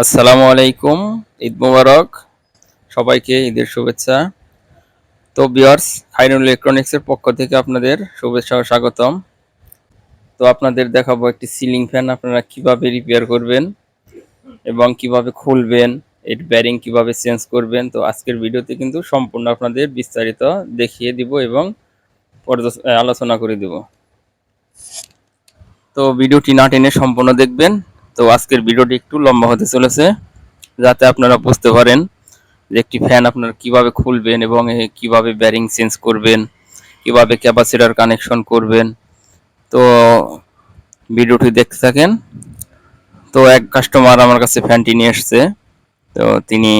আসসালামু আলাইকুম, ঈদ মোবারক, সবাইকে ঈদের শুভেচ্ছা। তো বিয়ার্স হাইরুল ইলেকট্রনিক্সের পক্ষ থেকে আপনাদের শুভেচ্ছা ও স্বাগতম। তো আপনাদের দেখাবো একটি সিলিং ফ্যান আপনারা কীভাবে রিপেয়ার করবেন এবং কীভাবে খুলবেন, এর ব্যারিং কীভাবে চেঞ্জ করবেন। তো আজকের ভিডিওতে কিন্তু সম্পূর্ণ আপনাদের বিস্তারিত দেখিয়ে দিব এবং আলোচনা করে দিব। তো ভিডিওটি না টেনে সম্পূর্ণ দেখবেন। তো আজকের ভিডিওটি একটু লম্বা হতে চলেছে, যাতে আপনারা বুঝতে পারেন যে একটি ফ্যান আপনারা কীভাবে খুলবেন এবং কীভাবে ব্যারিং চেঞ্জ করবেন, কীভাবে ক্যাপাসিটার কানেকশন করবেন। তো ভিডিওটি দেখতে থাকেন। তো এক কাস্টমার আমার কাছে ফ্যানটি নিয়ে এসছে তো তিনি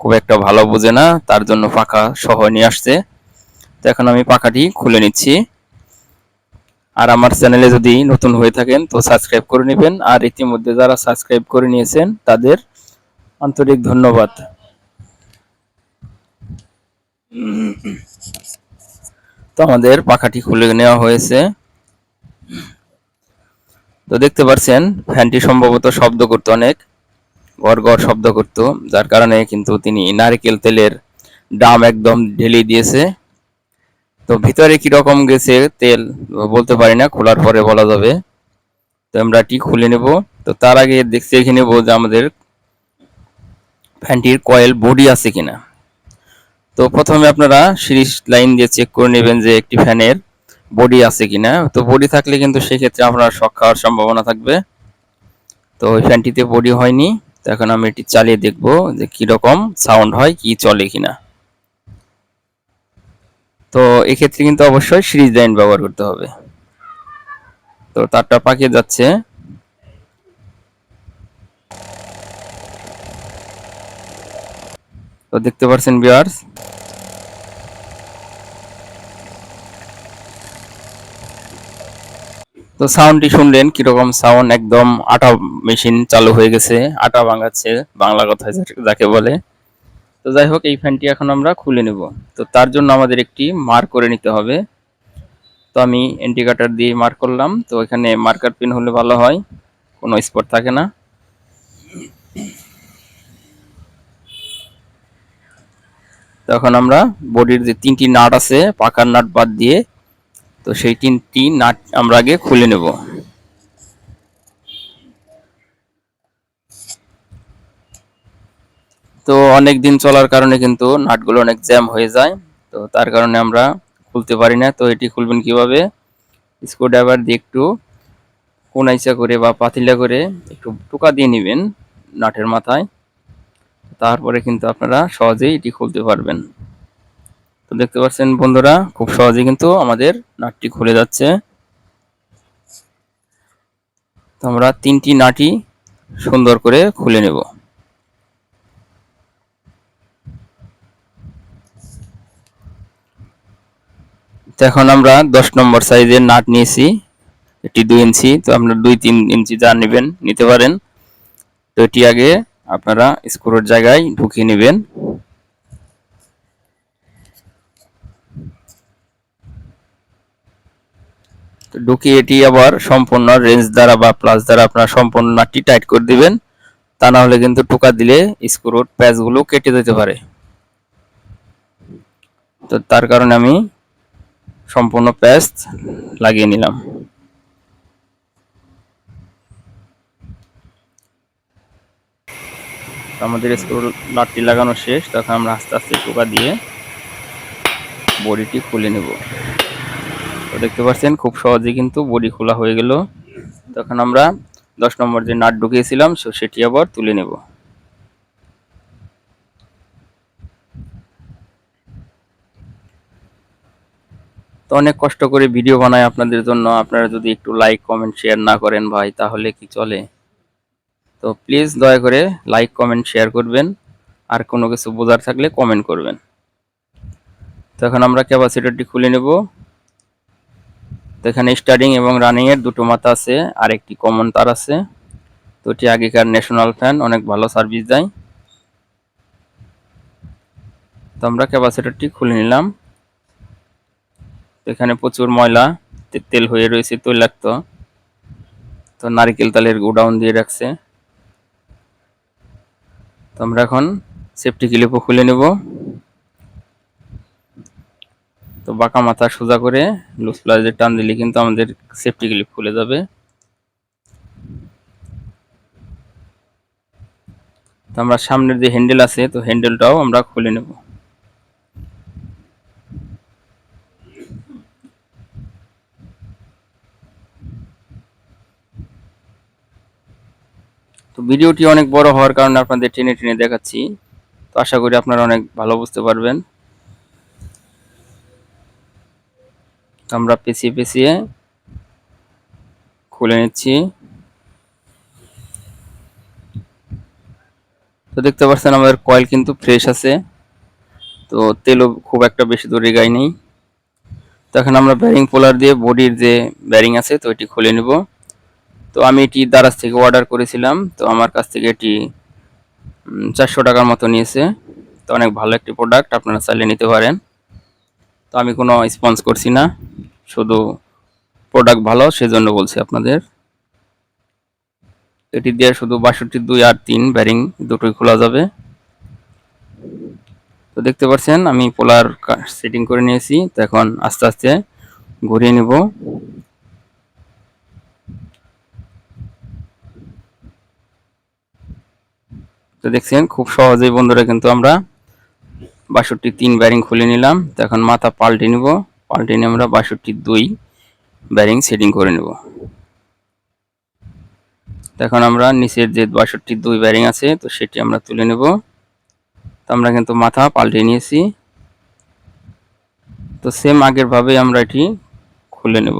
খুব একটা ভালো বোঝে না, তার জন্য পাখা সহ নিয়ে আসছে। তো এখন আমি পাখাটি খুলে নিচ্ছি। আর আমার চ্যানেলে যদি নতুন হয়ে থাকেন, তো সাবস্ক্রাইব করে নেবেন। আর ইতিমধ্যে যারা সাবস্ক্রাইব করে নিয়েছেন, তাদের আন্তরিক ধন্যবাদ। তো আমাদের পাখাটি খুলে নেওয়া হয়েছে। তো দেখতে পাচ্ছেন, ফ্যানটি সম্ভবত শব্দ করতো অনেক, গড় গড় শব্দ করতো, যার কারণে কিন্তু তিনি নারকেল তেলের দাম একদম ঢেলে দিয়েছে। তো ভিতরে কি রকম গেছে তেল বলতে পারি না, খোলার পরে বলা যাবে। তো আমরা এটি খুলে নেব। তো তার আগে দেখছি, দেখে নেব যে আমাদের ফ্যানটির কয়েল বডি আছে কিনা। তো প্রথমে আপনারা সিরিজ লাইন দিয়ে চেক করে নেবেন যে একটি ফ্যানের বডি আছে কিনা। তো বডি থাকলে কিন্তু সেক্ষেত্রে আপনার শক খাওয়ার সম্ভাবনা থাকবে। তো ওই ফ্যানটিতে বডি হয়নি। তো এখন আমি এটি চালিয়ে দেখব যে কীরকম সাউন্ড হয়, কি চলে কিনা। তো এক্ষেত্রে কিন্তু অবশ্যই সিরিজ লাইন ব্যবহার করতে হবে। তো তারটা পাকিয়ে যাচ্ছে। তো দেখতে পাচ্ছেন বিয়ার্স তো সাউন্ডটি শুনলেন, কীরকম সাউন্ড? একদম আটা মেশিন চালু হয়ে গেছে, আটা ভাঙাচ্ছে, বাংলা কথায় যাকে- যাকে বলে। তো যাই হোক, এই ফ্যানটি এখন আমরা খুলে নেব। তো তার জন্য আমাদের একটি মার্ক করে নিতে হবে। তো আমি ইন্ডিকেটার দিয়ে মার্ক করলাম। তো এখানে মার্কার পিন হলে ভালো হয়, কোনো স্পট থাকে না। তখন আমরা বডির যে তিনটি নাট আছে, পাকার নাট বাদ দিয়ে, তো সেই তিনটি নাট আমরা আগে খুলে নেব। তো অনেক দিন চলার কারণে কিন্তু নাটগুলো অনেক জ্যাম হয়ে যায়। তো তার কারণে আমরা খুলতে পারি না। তো এটি খুলবেন কীভাবে? স্ক্রুড্রাইভার দিয়ে একটু কোনাইচা করে বা পাতিলা করে একটু টোকা দিয়ে নেবেন নাটের মাথায়। তারপরে কিন্তু আপনারা সহজেই এটি খুলতে পারবেন। তো দেখতে পাচ্ছেন বন্ধুরা, খুব সহজেই কিন্তু আমাদের নাটটি খুলে যাচ্ছে। তো আমরা তিনটি নাটই সুন্দর করে খুলে নেব। তো এখন আমরা দশ নম্বর সাইজের নাট নিয়েছি। এটি দুই ইঞ্চি, তো আপনারা দুই তিন ইঞ্চি যা নেবেন নিতে পারেন। তো এটি আগে আপনারা স্ক্রুর জায়গায় ঢুকিয়ে নেবেন। ঢুকিয়ে এটি আবার সম্পূর্ণ রেঞ্জ দ্বারা বা প্লাস দ্বারা আপনারা সম্পূর্ণ নাটটি টাইট করে দিবেন। তা না হলে কিন্তু টোকা দিলে স্ক্রুর প্যাচগুলো কেটে যেতে পারে। তো তার কারণে আমি সম্পূর্ণ প্যাচ লাগিয়ে নিলাম। আমাদের স্ক্রু নাটটি লাগানো শেষ তখন আমরা আস্তে আস্তে টোকা দিয়ে বডিটি খুলে নেব। তো দেখতে পাচ্ছেন, খুব সহজেই কিন্তু বডি খোলা হয়ে গেল। তখন আমরা দশ নম্বর যে নাট ঢুকিয়েছিলাম সেটি আবার তুলে নেব। তো অনেক কষ্ট করে ভিডিও বানাই আপনাদের জন্য। আপনারা যদি একটু লাইক কমেন্ট শেয়ার না করেন ভাই, তাহলে কি চলে? তো প্লিজ দয়া করে লাইক কমেন্ট শেয়ার করবেন। আর কোনো কিছু বোঝার থাকলে কমেন্ট করবেন। তো এখন আমরা ক্যাপাসিটারটি খুলে নেব। তো এখানে স্টার্টিং এবং রানিংয়ের দুটো মাথা আছে, আর একটি কমন তার আছে। তো এটি আগেকার ন্যাশনাল ফ্যান অনেক ভালো সার্ভিস দেয়। তো আমরা ক্যাপাসিটরটি খুলে নিলাম। এখানে প্রচুর ময়লা তেল হয়ে রয়েছে, তৈলাক্ত। তো নারকেল তেলের গোডাউন দিয়ে রাখছে। তো আমরা এখন সেফটি ক্লিপও খুলে নেব। তো বাঁকা মাথা সোজা করে লুজ প্লাজের টান দিলে কিন্তু আমাদের সেফটি ক্লিপ খুলে যাবে। তো আমরা সামনের যে হ্যান্ডেল আছে, তো হ্যান্ডেলটাও আমরা খুলে নেব। তো ভিডিওটি অনেক বড় হওয়ার কারণে আপনাদের টেনে টেনে দেখাচ্ছি। তো আশা করি আপনারা অনেক ভালো বুঝতে পারবেন। আমরা পেঁচিয়ে পেঁচিয়ে খুলে নিচ্ছি। তো দেখতে পাচ্ছেন আমাদের কয়েল কিন্তু ফ্রেশ আছে। তো তেলও খুব একটা বেশি দূরে গায়ে নেই। তো এখন আমরা ব্যারিং পোলার দিয়ে বডির যে ব্যারিং আছে, তো এটি খুলে নেব। তো আমি এটি দারাজ থেকে অর্ডার করেছিলাম, তো আমার কাছ থেকে এটি চারশো টাকার মতো নিয়েছে। তো অনেক ভালো একটি প্রোডাক্ট আপনারা চাইলে নিতে পারেন। তো আমি কোনো স্পন্স করছি না, শুধু প্রোডাক্ট ভালো, সেজন্য বলছি আপনাদের। এটি দিয়ে শুধু বাষট্টি, দুই আর তিন ব্যারিং দুটোই খোলা যাবে। তো দেখতে পাচ্ছেন, আমি পোলার সেটিং করে নিয়েছি। তো এখন আস্তে আস্তে ঘুরিয়ে নেব। তো দেখছেন, খুব সহজেই বন্ধুরা কিন্তু আমরা বাষট্টি তিন ব্যারিং খুলে নিলাম। তো এখন মাথা পাল্টে নিব। পাল্টে নিয়ে আমরা বাষট্টি দুই ব্যারিং সেটিং করে নেব। এখন আমরা নিচের যে বাষট্টি দুই ব্যারিং আছে, তো সেটি আমরা তুলে নেব। তো আমরা কিন্তু মাথা পাল্টে নিয়েছি। তো সেম আগের ভাবেই আমরা এটি খুলে নেব।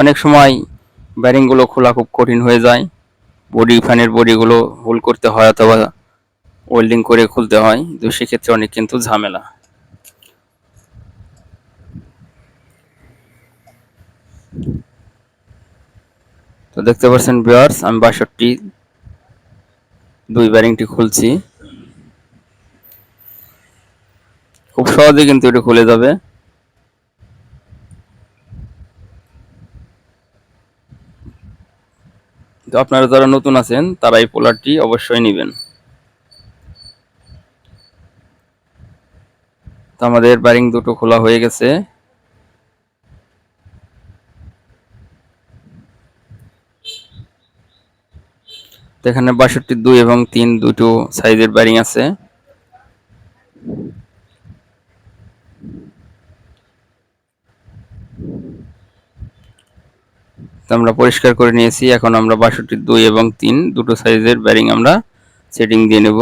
অনেক সময় ব্যারিংগুলো খোলা খুব কঠিন হয়ে যায়। বডি ফ্যানের বডিগুলো হোল করতে হয় অথবা ওয়েল্ডিং করে খুলতে হয়। তো সেক্ষেত্রে অনেক কিন্তু ঝামেলা। তো দেখতে পাচ্ছেন বিয়ার্স আমি বাষট্টি, দুই ব্যারিংটি খুলছি। খুব সহজে কিন্তু এটা খুলে যাবে। তো আপনারা যারা নতুন আছেন, তারা এই পোলারটি অবশ্যই নেবেন। তো আমাদের ব্যারিং দুটো খোলা হয়ে গেছে। এখানে বাষট্টি দুই এবং তিন দুটো সাইজের ব্যারিং আছে। আমরা পরিষ্কার করে নিয়েছি। এখন আমরা বাষট্টি দুই এবং তিন, দুটো সাইজের ব্যারিং আমরা সেটিং দিয়ে নেব।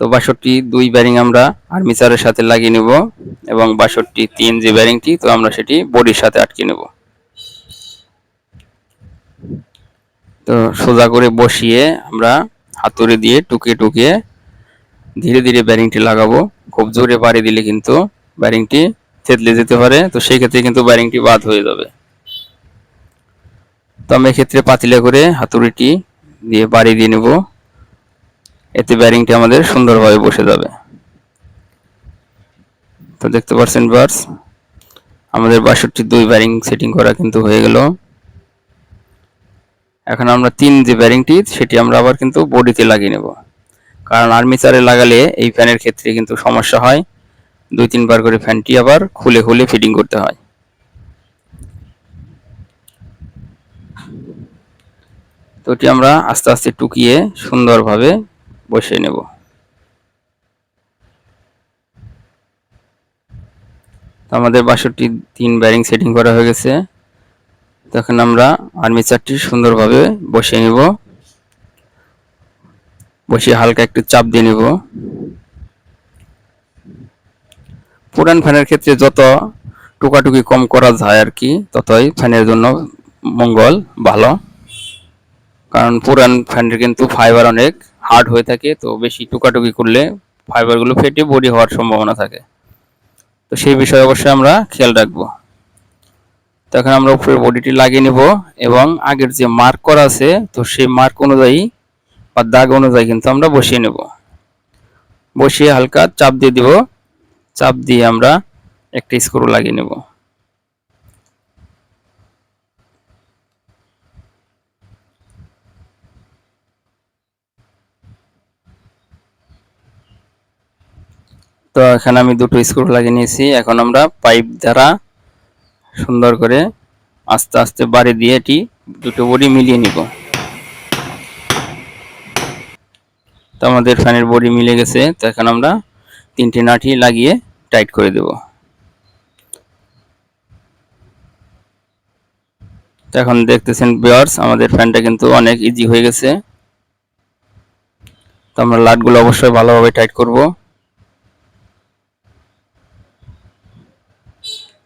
তো বাষট্টি দুই ব্যারিং আমরা আর্মিচারের সাথে লাগিয়ে নেব এবং বাষট্টি তিন যে ব্যারিংটি তো আমরা সেটি বডির সাথে আটকে নেব। তো সোজা করে বসিয়ে আমরা হাতুড়ি দিয়ে টুকে টুকিয়ে ধীরে ধীরে ব্যারিংটি লাগাবো। খুব জোরে বাড়ি দিলে কিন্তু ব্যারিংটি থেতলে যেতে পারে। তো সেই ক্ষেত্রে কিন্তু ব্যারিংটি বাদ হয়ে যাবে। তো আমি এক্ষেত্রে পাতিলে করে হাতুড়িটি দিয়ে বাড়ি দিয়ে নেব। এতে ব্যারিংটি আমাদের সুন্দরভাবে বসে যাবে। তো দেখতে পাচ্ছেন বার্স আমাদের বাষট্টি দুই ব্যারিং সেটিং করা কিন্তু হয়ে গেল। এখন আমরা তিন যে ব্যারিংটি সেটি আমরা আবার কিন্তু বডিতে লাগিয়ে নেব। কারণ আর্মিচারে লাগালে এই ফ্যানের ক্ষেত্রে কিন্তু সমস্যা হয়। দুই তিনবার করে ফ্যানটি আবার খুলে খুলে ফিটিং করতে হয়। তো এটি আমরা আস্তে আস্তে টুকিয়ে সুন্দরভাবে বসিয়ে নেব। আমাদের বাষট্টি তিন ব্যারিং সেটিং করা হয়ে গেছে। তখন আমরা আর্মিচারটি সুন্দরভাবে বসিয়ে নেব। বসিয়ে হালকা একটু চাপ দিয়ে নেব। পুরান ফ্যানের ক্ষেত্রে যত টুকাটুকি কম করা যায় আর কি, ততই ফ্যানের জন্য মঙ্গল, ভালো। কারণ পুরান ফ্যানের কিন্তু ফাইবার অনেক হার্ড হয়ে থাকে, তো বেশি টুকাটুকি করলে ফাইবারগুলো ফেটে বডি হওয়ার সম্ভাবনা থাকে। তো সেই বিষয়ে অবশ্যই আমরা খেয়াল রাখব। তখন আমরা উপরে বডিটি লাগিয়ে নেব এবং আগের যে মার্ক করা আছে, তো সেই মার্ক অনুযায়ী বা দাগ অনুযায়ী কিন্তু আমরা বসিয়ে নেব। বসিয়ে হালকা চাপ দিয়ে দিব। চাপ দিয়ে আমরা একটা স্ক্রু লাগিয়ে নেব। তো এখানে আমি দুটো স্ক্রু লাগিয়ে নিয়েছি। এখন আমরা পাইপ দ্বারা সুন্দর করে আস্তে আস্তে বাড়ি দিয়ে এটি দুটো বডি মিলিয়ে নিব। তো আমাদের ফ্যানের বডি মিলে গেছে। তো এখন আমরা তিনটে নাটি লাগিয়ে টাইট করে দেব। তো এখন দেখতেছেন বিয়ার্স আমাদের ফ্যানটা কিন্তু অনেক ইজি হয়ে গেছে। তো আমরা লাটগুলো অবশ্যই ভালোভাবে টাইট করব।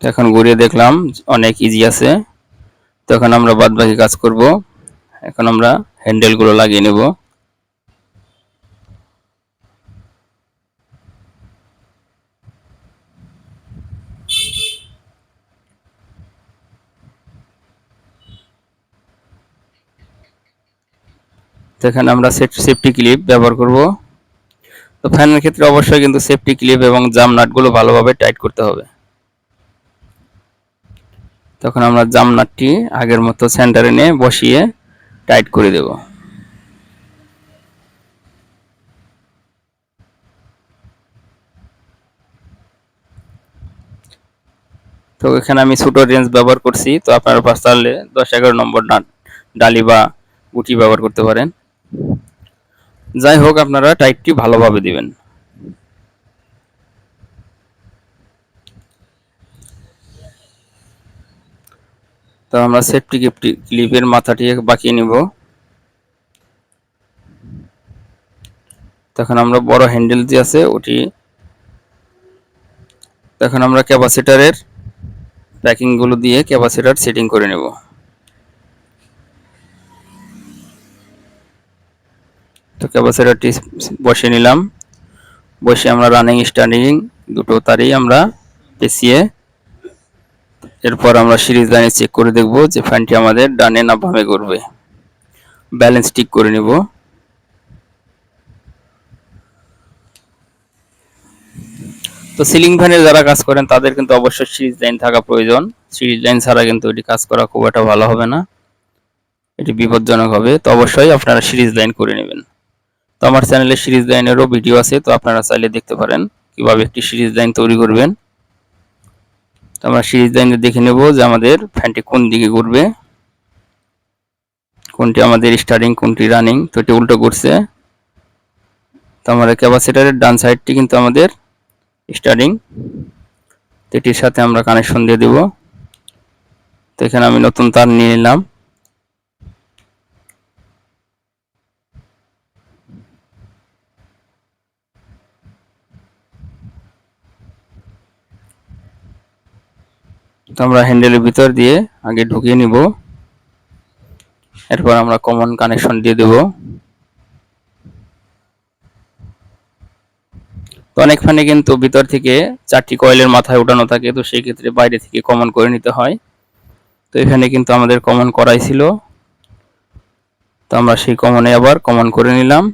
এখন ঘুরিয়ে দেখলাম অনেক ইজি আছে। তো এখন আমরা বাদ বাকি কাজ করব। এখন আমরা হ্যান্ডেলগুলো লাগিয়ে নেব। তো এখানে আমরা সেফটি ক্লিপ ব্যবহার করব। তো ফ্যানের ক্ষেত্রে অবশ্যই কিন্তু সেফটি ক্লিপ এবং জাম নাটগুলো ভালোভাবে টাইট করতে হবে। তখন আমরা জাম নাটটি আগের মতো সেন্টারে নিয়ে বসিয়ে টাইট করে দেব। তো এখানে আমি ছোটো রেঞ্জ ব্যবহার করছি, তো আপনারা পাশ তাহলে দশ এগারো নম্বর ডালি বা গুটি ব্যবহার করতে পারেন। যাই হোক, আপনারা টাইটটি ভালোভাবে দিবেন। তো আমরা সেফটি ক্লিপের মাথাটি বাঁকিয়ে নিব। তখন আমরা বড় হ্যান্ডেল যে আছে, ওটি তখন আমরা ক্যাপাসিটারের প্যাকিংগুলো দিয়ে ক্যাপাসিটার সেটিং করে নেব। তো ক্যাপাসিটারটি বসে নিলাম। বসে আমরা রানিং স্ট্যান্ডিং দুটো তারই আমরা পেঁচিয়ে এরপর আমরা সিরিজ লাইনে চেক করে দেখব যে ফ্যানটি আমাদের ডানে না বামে করবে ব্যালেন্স ঠিক করে নেব। তো সিলিং ফ্যানে যারা কাজ করেন, তাদের কিন্তু অবশ্যই সিরিজ লাইন থাকা প্রয়োজন। সিরিজ লাইন ছাড়া কিন্তু এটি কাজ করা খুব একটা ভালো হবে না। এটি বিপজ্জনক হবে। তো অবশ্যই আপনারা সিরিজ লাইন করে নেবেন। তো আমার চ্যানেলে সিরিজ লাইনেরও ভিডিও আছে, তো আপনারা চাইলে দেখতে পারেন কীভাবে একটি সিরিজ লাইন তৈরি করবেন। তো আমরা সিরিজ লাইনে দেখে নেব যে আমাদের ফ্যানটি কোন দিকে ঘুরবে। কোনটি আমাদের স্টার্টিং কোনটি রানিং তো এটি উল্টো করছে তো আমাদের ক্যাপাসিটারের ডান সাইডটি কিন্তু আমাদের স্টার্টিং তো এটির সাথে আমরা কানেকশন দিয়ে দেব। তো এখানে আমি নতুন তার নিয়ে নিলাম। তো আমরা হ্যান্ডেলের ভিতর দিয়ে আগে ঢুকিয়ে নিব। এরপর আমরা কমন কানেকশন দিয়ে দেব। তো অনেক ফ্যানে কিন্তু ভিতর থেকে চারটি কয়েলের মাথায় উঠানো থাকে, তো সেই ক্ষেত্রে বাইরে থেকে কমন করে নিতে হয়। তো এখানে কিন্তু আমাদের কমন করাই ছিল। তো আমরা সেই কমনে আবার কমন করে নিলাম।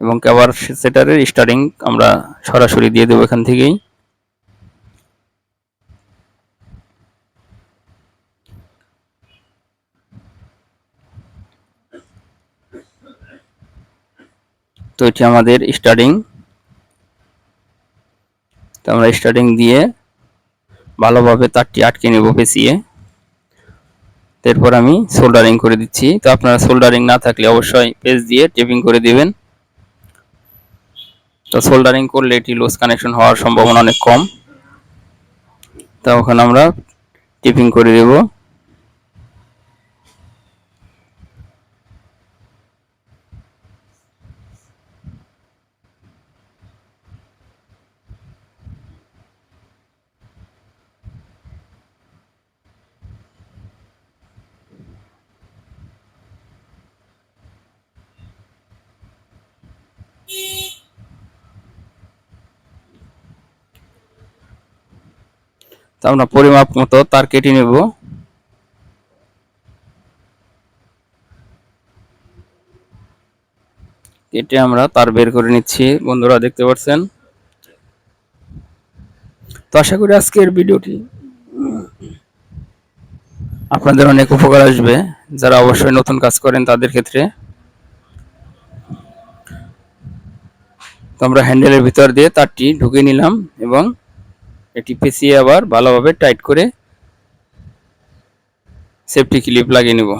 এবং ক্যাবার সেটারের স্টার্টিং আমরা সরাসরি দিয়ে দেবো এখান থেকেই। তো এটি আমাদের স্টার্টিং তো আমরা স্টার্টিং দিয়ে ভালোভাবে তারটি আটকে নেব পেঁচিয়ে। এরপর আমি সোল্ডারিং করে দিচ্ছি। তো আপনারা সোল্ডারিং না থাকলে অবশ্যই পেজ দিয়ে টেপিং করে দিবেন। তো সোল্ডারিং করলে এটি লুজ কানেকশন হওয়ার সম্ভাবনা অনেক কম। তো ওখানে আমরা টিপিং করে দেবো। আমরা পরিমাপ মতো তার কেটে নেব। কেটে আমরা তার বের করে নিচ্ছি। বন্ধুরা, দেখতে পাচ্ছেন? তো আশা করি আজকের ভিডিওটি আপনাদের অনেক উপকার আসবে। যারা অবশ্যই নতুন কাজ করেন তাদের ক্ষেত্রে। তো আমরা হ্যান্ডেলের ভিতর দিয়ে তারটি ঢুকিয়ে নিলাম এবং এটি পেঁচিয়ে আবার ভালোভাবে টাইট করে সেফটি ক্লিপ লাগিয়ে নেব।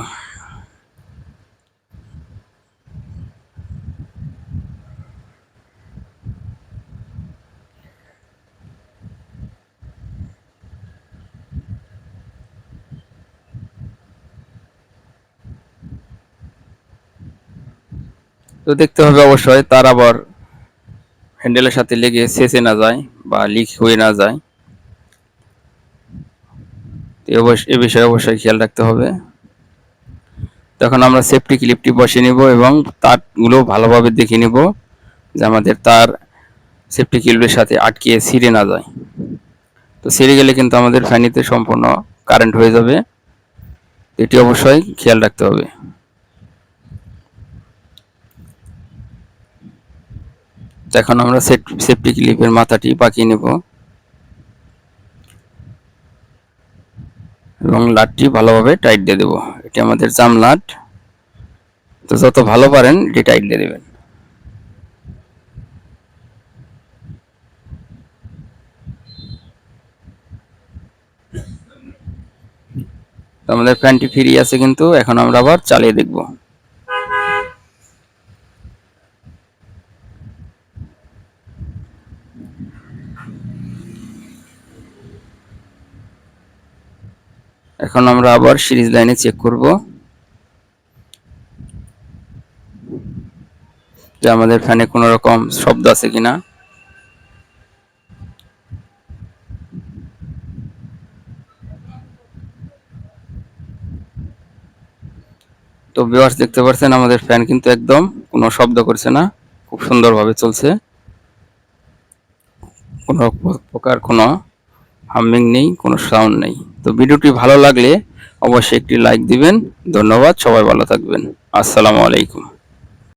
তো দেখতে হবে অবশ্যই তার আবার হ্যান্ডেলের সাথে লেগে শেষে না যায় বা লিক হয়ে না যায়। এ বিষয়ে অবশ্যই খেয়াল রাখতে হবে। তখন আমরা সেফটি ক্লিপটি বসিয়ে নিব এবং তারগুলো ভালোভাবে দেখে নিব যে আমাদের তার সেফটি ক্লিপের সাথে আটকে ছিঁড়ে না যায়। তো ছিঁড়ে গেলে কিন্তু আমাদের ফ্যানিতে সম্পূর্ণ কারেন্ট হয়ে যাবে। এটি অবশ্যই খেয়াল রাখতে হবে। এখন আমরা সেফটি ক্লিপের মাথাটি পাকিয়ে নেব। এবং লাটটি ভালোভাবে টাইট দিয়ে দেবো। এটি আমাদের জাম লাট তো যত ভালো পারেন, এটি টাইট দিয়ে দেবেন। আমাদের ফ্যানটি ফ্রি আছে কিন্তু, এখন আমরা আবার চালিয়ে দেখব। এখন আমরা আবার সিরিজ লাইনে চেক করব। যে আমাদের ফ্যানে কোনো রকম শব্দ আছে কিনা। তো ভিউয়ার্স দেখতে পাচ্ছেন আমাদের ফ্যান কিন্তু একদম কোনো শব্দ করছে না। খুব সুন্দরভাবে চলছে। কোনো প্রকার কোনো হামিং নেই, কোনো সাউন্ড নেই। তো ভিডিওটি ভালো লাগলে অবশ্যই একটি লাইক দিবেন। ধন্যবাদ, সবাই ভালো থাকবেন। আসসালামু আলাইকুম।